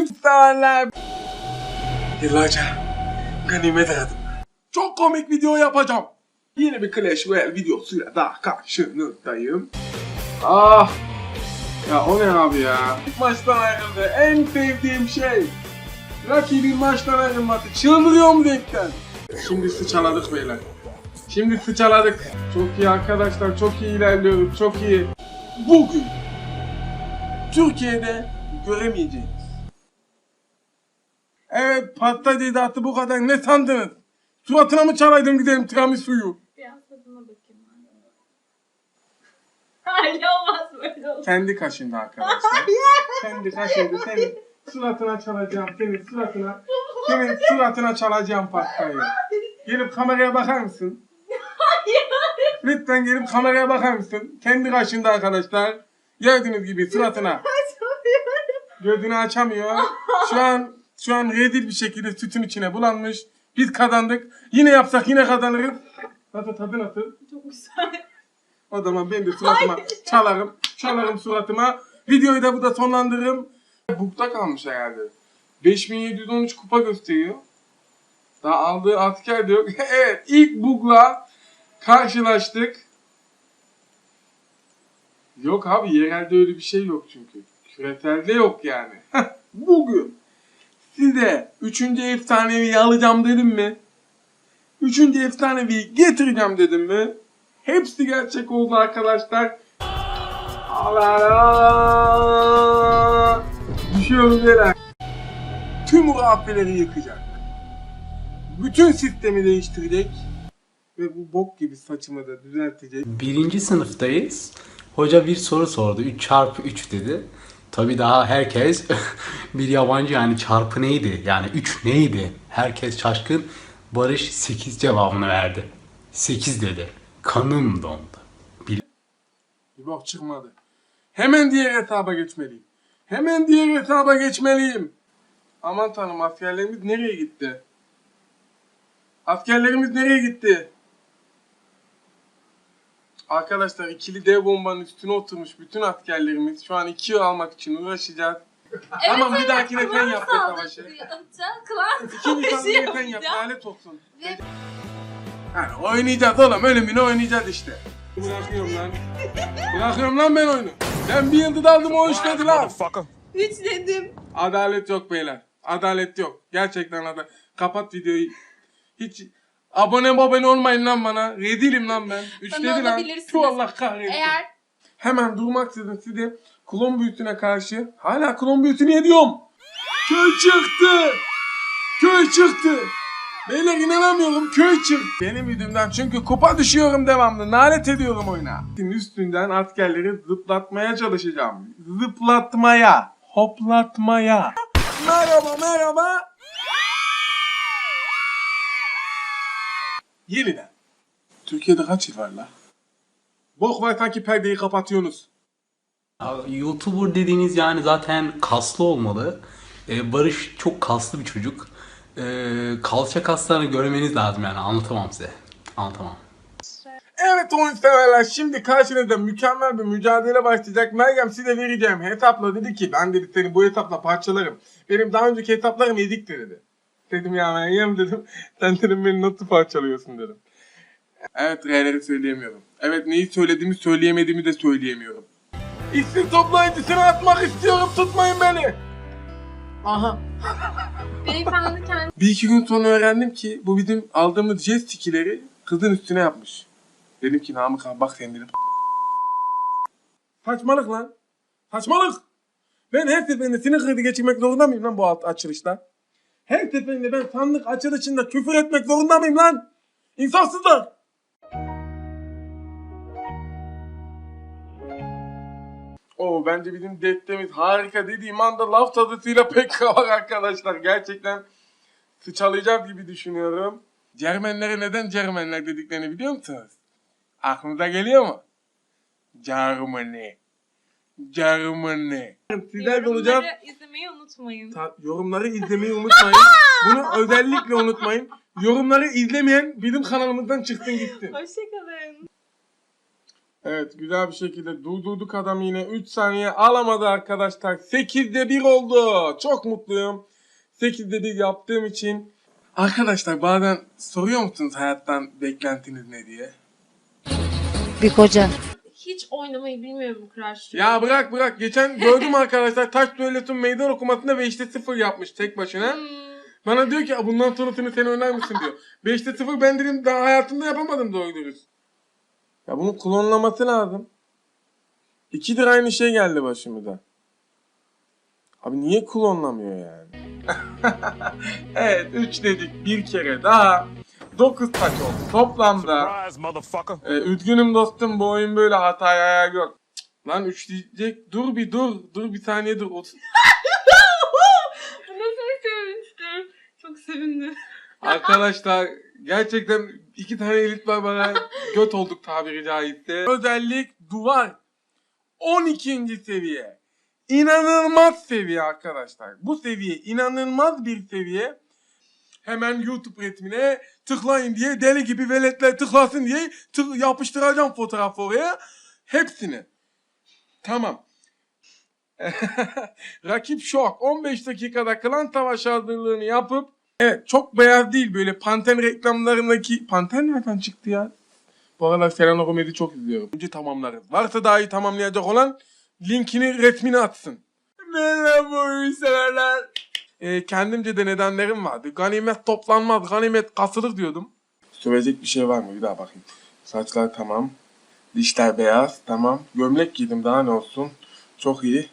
starlar. Yıllarca ganimet aradım. Çok komik video yapacağım. Yeni bir Clash Royale videosuyla daha karşınızdayım. Ah! Ya o ne abi ya? Maçtan ayrıldı. En sevdiğim şey. Rakibin maçtan ayrılması. Çıldırıyorum renkten. Şimdi sıçaladık beyler. Şimdi sıçaladık. Çok iyi arkadaşlar. Çok iyi ilerliyoruz. Çok iyi. Bugün Türkiye'de göremeyeceğiniz. Evet pasta attı bu kadar. Ne sandınız? Suratına mı çalaydın gidelim tiramisu'yu? Biraz tadına bakayım ben. Hayır olmaz böyle olur. Kendi kaşındı arkadaşlar. Kendi kaşındı. Senin suratına çalacağım. Senin suratına. Senin suratına çalacağım pastayı. Gelip kameraya bakar mısın? Lütfen gelip kameraya bakar mısın? Kendi kaşındı arkadaşlar. Gördüğünüz gibi suratına. Gözünü açamıyor. Şu an şu an redil bir şekilde sütün içine bulanmış. Biz kazandık. Yine yapsak yine kazanırız. Nasıl tadı nasıl? Çok güzel. O zaman ben de suratıma çalarım. Çalarım suratıma. Videoyu da burada sonlandırırım. Bukta kalmış herhalde. 5713 kupa gösteriyor. Daha aldığı asker de yok. evet ilk bugla karşılaştık. Yok abi yerelde öyle bir şey yok çünkü. Küreselde yok yani. Bugün size 3. efsanevi alacağım dedim mi? 3. efsanevi getireceğim dedim mi? Hepsi gerçek oldu arkadaşlar. Allah! Düşüyoruz yere. Tüm hurafeleri yıkacak. Bütün sistemi değiştirecek. Ve bu bok gibi saçımı da düzeltecek. Birinci sınıftayız. Hoca bir soru sordu. 3 çarpı 3 dedi. Tabi daha herkes bir yabancı yani çarpı neydi? Yani 3 neydi? Herkes şaşkın. Barış 8 cevabını verdi. 8 dedi. Kanım dondu. Bir bok çıkmadı. Hemen diğer hesaba geçmeliyim. Hemen diğer hesaba geçmeliyim. Aman tanrım askerlerimiz nereye gitti? Askerlerimiz nereye gitti? Arkadaşlar ikili dev bombanın üstüne oturmuş bütün askerlerimiz şu an iki yıl almak için uğraşacağız. Tamam bir dahakine sen yap be savaşı. Klan İkinci savaşı savaşı sen yap lanet olsun. Ve- Yani oynayacağız oğlum ölümüne oynayacağız işte. Bırakıyorum lan. Bırakıyorum lan ben oyunu. Ben bir yıldız aldım o işledi lan. Üç dedim. Adalet yok beyler. Adalet yok. Gerçekten adalet. Kapat videoyu. Hiç abone abone olmayın lan bana. Redilim lan ben. Üç Bana dedi lan. olabilirsiniz. Şu Allah kahretsin. Eğer Hemen durmaksızın size klon büyüsüne karşı hala klon büyüsü niye diyorum? Köy çıktı. Köy çıktı. Beyler inanamıyorum köy çıktı. Benim yüzümden çünkü kupa düşüyorum devamlı. Nalet ediyorum oyuna. Üstünden askerleri zıplatmaya çalışacağım. Zıplatmaya. Hoplatmaya. Merhaba merhaba. Yeniden. Türkiye'de kaç yıl var la? Bok var sanki perdeyi kapatıyorsunuz. Abi, YouTuber dediğiniz yani zaten kaslı olmalı. Ee, Barış çok kaslı bir çocuk. Ee, kalça kaslarını görmeniz lazım yani anlatamam size. Anlatamam. Evet oyun severler şimdi karşınızda mükemmel bir mücadele başlayacak. Meryem size vereceğim hesapla dedi ki ben dedi seni bu hesapla parçalarım. Benim daha önceki hesaplarım yedikti dedi. Dedim ya Meryem dedim sen dedim beni nasıl parçalıyorsun dedim. Evet R'leri söyleyemiyorum. Evet neyi söylediğimi söyleyemediğimi de söyleyemiyorum. İsim toplayıcısını atmak istiyorum tutmayın beni. Aha. beyefendi kendi Bir iki gün sonra öğrendim ki bu bizim aldığımız jest stikileri kızın üstüne yapmış. Dedim ki Namık abi bak sen dedim. Saçmalık lan. Saçmalık. Ben her seferinde sinir krizi geçirmek zorunda mıyım lan bu alt açılışta? Her seferinde ben sandık açılışında küfür etmek zorunda mıyım lan? İnsafsızlar. Oo bence bizim destemiz harika dediğim anda laf tadısıyla pek var arkadaşlar. Gerçekten sıçalayacağız gibi düşünüyorum. Cermenlere neden Cermenler dediklerini biliyor musunuz? Aklınıza geliyor mu? Germany. Germany. Sizler de olacağız. yorumları izlemeyi unutmayın. Ta- yorumları izlemeyi unutmayın. Bunu özellikle unutmayın. Yorumları izlemeyen bizim kanalımızdan çıksın gitsin. Hoşçakalın. Evet güzel bir şekilde durdurduk adam yine 3 saniye alamadı arkadaşlar. 8'de 1 oldu. Çok mutluyum. 8'de 1 yaptığım için. Arkadaşlar bazen soruyor musunuz hayattan beklentiniz ne diye? bir koca. Hiç oynamayı bilmiyorum Crash. Ya bırak bırak. Geçen gördüm arkadaşlar taş düellosun meydan okumasında 5'te 0 yapmış tek başına. Hmm, Bana diyor ki bundan sonrasını sen oynar mısın diyor. 5'te 0 ben dedim daha hayatımda yapamadım doğru dürüst. Ya bunun klonlaması lazım. İkidir aynı şey geldi başımıza. Abi niye klonlamıyor yani? evet 3 dedik bir kere daha. 9 taş oldu toplamda. Ee, üzgünüm dostum bu oyun böyle hataya ayağı yok. Lan 3 diyecek. Dur bir dur. Dur bir saniye dur. Otuz- Nasıl sevinmiştim. Çok sevindim. Arkadaşlar gerçekten iki tane elit var bana göt olduk tabiri caizse. Özellik duvar. 12. seviye. İnanılmaz seviye arkadaşlar. Bu seviye inanılmaz bir seviye. Hemen YouTube resmine tıklayın diye deli gibi veletler tıklasın diye tık- yapıştıracağım fotoğrafı oraya. Hepsini. Tamam. Rakip şok. 15 dakikada klan savaşı hazırlığını yapıp Evet çok beyaz değil böyle Panten reklamlarındaki... Panten nereden çıktı ya? Bu aralar Selena Gomez'i çok izliyorum. Önce tamamlarız. Varsa daha iyi tamamlayacak olan linkini resmini atsın. Merhaba oyun. Ee, kendimce de nedenlerim vardı. Ganimet toplanmaz, ganimet kasılır diyordum. Sövecek bir şey var mı? Bir daha bakayım. Saçlar tamam. Dişler beyaz, tamam. Gömlek giydim daha ne olsun. Çok iyi.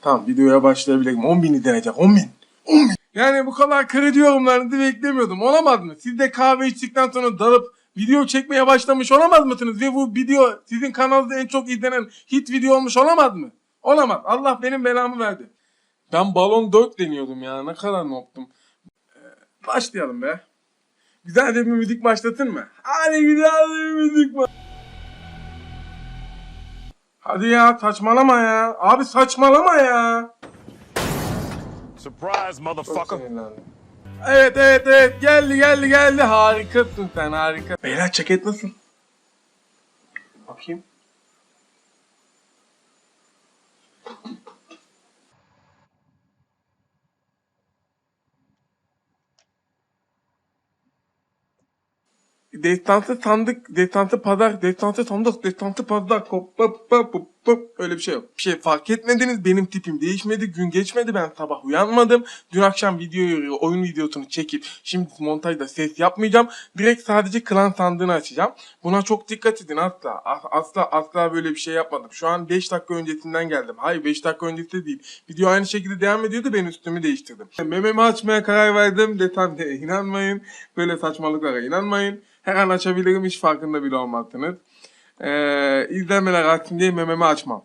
Tamam videoya başlayabilirim. 10 bin izlenecek 10 bin. 10 bin. Yani bu kadar kredi yorumlarınızı beklemiyordum. Olamaz mı? Siz de kahve içtikten sonra dalıp video çekmeye başlamış olamaz mısınız? Ve bu video sizin kanalda en çok izlenen hit video olmuş olamaz mı? Olamaz. Allah benim belamı verdi. Ben balon 4 deniyordum ya. Ne kadar noptum. Ee, başlayalım be. Güzel de bir müzik başlatın mı? Hadi güzel de bir müzik var. Hadi ya saçmalama ya. Abi saçmalama ya. Surprise, motherfucker. Evet evet evet geldi geldi geldi harikasın sen harika. Beyler ceket nasıl? Bakayım. Destansı sandık, destansı pazar, destansı sandık, destansı pazar, hop hop hop hop hop öyle bir şey yok. Bir şey fark etmediniz benim tipim değişmedi, gün geçmedi ben sabah uyanmadım. Dün akşam videoyu, oyun videosunu çekip şimdi montajda ses yapmayacağım. Direkt sadece klan sandığını açacağım. Buna çok dikkat edin asla. Asla asla böyle bir şey yapmadım. Şu an 5 dakika öncesinden geldim. Hayır 5 dakika öncesi de değil. Video aynı şekilde devam ediyordu ben üstümü değiştirdim. Mememi açmaya karar verdim. Detaylıya inanmayın. Böyle saçmalıklara inanmayın. Her an açabilirim hiç farkında bile olmazsınız. Ee, izlenmeler artsın diye mememi açmam.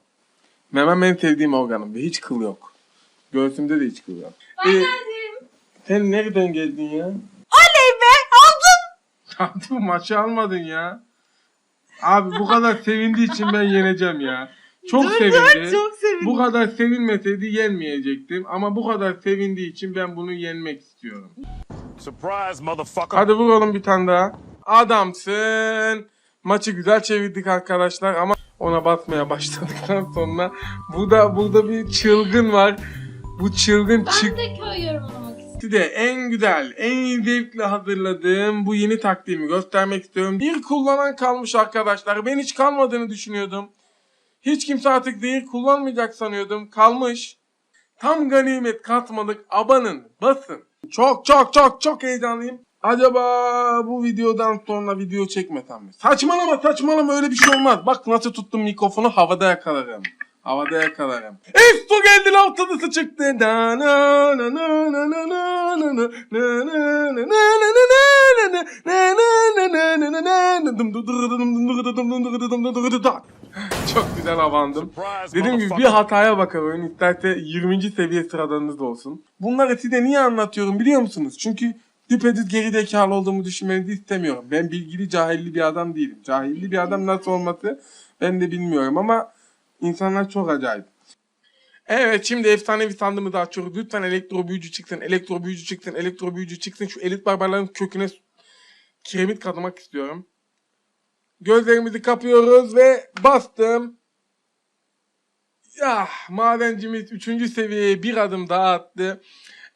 Memem en sevdiğim organım ve hiç kıl yok. Göğsümde de hiç kıl yok. Ben Ee, geldim. sen nereden geldin ya? Oley be aldın. Aldın maçı almadın ya. Abi bu kadar sevindiği için ben yeneceğim ya. Çok sevindi. Çok sevindim. Bu kadar sevinmeseydi yenmeyecektim. Ama bu kadar sevindiği için ben bunu yenmek istiyorum. Surprise, motherfucker. Hadi vuralım bir tane daha. Adamsın. Maçı güzel çevirdik arkadaşlar ama ona batmaya başladıktan sonra bu da burada bir çılgın var. Bu çılgın çık Ben de köy yorumlamak istiyorum. Size en güzel, en zevkli hazırladığım bu yeni taktiğimi göstermek istiyorum. Bir kullanan kalmış arkadaşlar. Ben hiç kalmadığını düşünüyordum. Hiç kimse artık zehir kullanmayacak sanıyordum. Kalmış. Tam ganimet katmadık. Abanın, basın. Çok çok çok çok heyecanlıyım. Acaba bu videodan sonra video çekmesem mi? Saçmalama saçmalama öyle bir şey olmaz. Bak nasıl tuttum mikrofonu havada yakalarım. Havada yakalarım. Esto geldi çıktı. Da na na na na na na na na na na na na dı dı da. Çok güzel havandım. Dediğim gibi bir hataya bakar oyun. İsterse 20. seviye sıradanınız olsun. Bunları size niye anlatıyorum biliyor musunuz? Çünkü düpedüz geri zekalı olduğumu düşünmenizi istemiyorum. Ben bilgili cahilli bir adam değilim. Cahilli bir adam nasıl olması ben de bilmiyorum ama insanlar çok acayip. Evet şimdi efsanevi sandığımızı açıyoruz. Lütfen elektro büyücü çıksın, elektro büyücü çıksın, elektro büyücü çıksın. Şu elit barbarların köküne kiremit kazımak istiyorum. Gözlerimizi kapıyoruz ve bastım. Ya madencimiz 3. seviyeye bir adım daha attı.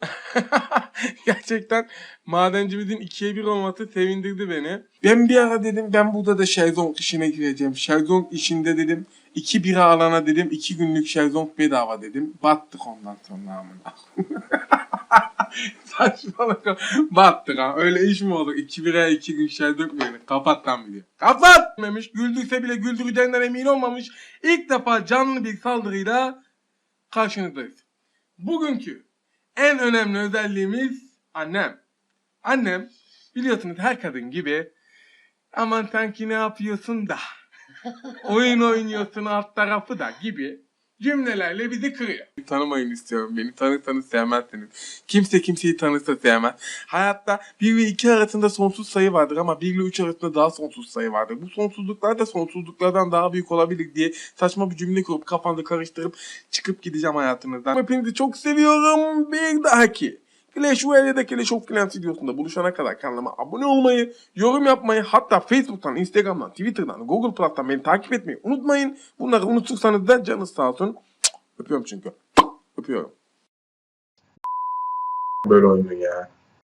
Gerçekten madencimizin ikiye bir olması sevindirdi beni. Ben bir ara dedim ben burada da şezlong işine gireceğim. Şezlong işinde dedim iki bira alana dedim iki günlük şezlong bedava dedim. Battık ondan sonra amına. Saçmalık. Battık ha. Öyle iş mi olur? İki bira iki gün şezlong böyle. Kapat lan video. Kapat! Demiş. Güldürse bile güldüreceğinden emin olmamış. İlk defa canlı bir saldırıyla karşınızdayız. Bugünkü en önemli özelliğimiz annem. Annem biliyorsunuz her kadın gibi aman sanki ne yapıyorsun da oyun oynuyorsun alt tarafı da gibi cümlelerle bizi kırıyor. Tanımayın istiyorum beni. Tanırsanız sevmezsiniz. Kimse kimseyi tanırsa sevmez. Hayatta 1 ve 2 arasında sonsuz sayı vardır ama 1 ile 3 arasında daha sonsuz sayı vardır. Bu sonsuzluklar da sonsuzluklardan daha büyük olabilir diye saçma bir cümle kurup kafanda karıştırıp çıkıp gideceğim hayatınızdan. Hepinizi çok seviyorum. Bir dahaki Clash Royale ya da Clash of Clans videosunda buluşana kadar kanalıma abone olmayı, yorum yapmayı, hatta Facebook'tan, Instagram'dan, Twitter'dan, Google Plus'tan beni takip etmeyi unutmayın. Bunları unutursanız da canınız sağ olsun. Öpüyorum çünkü. Öpüyorum. Böyle oynuyor ya.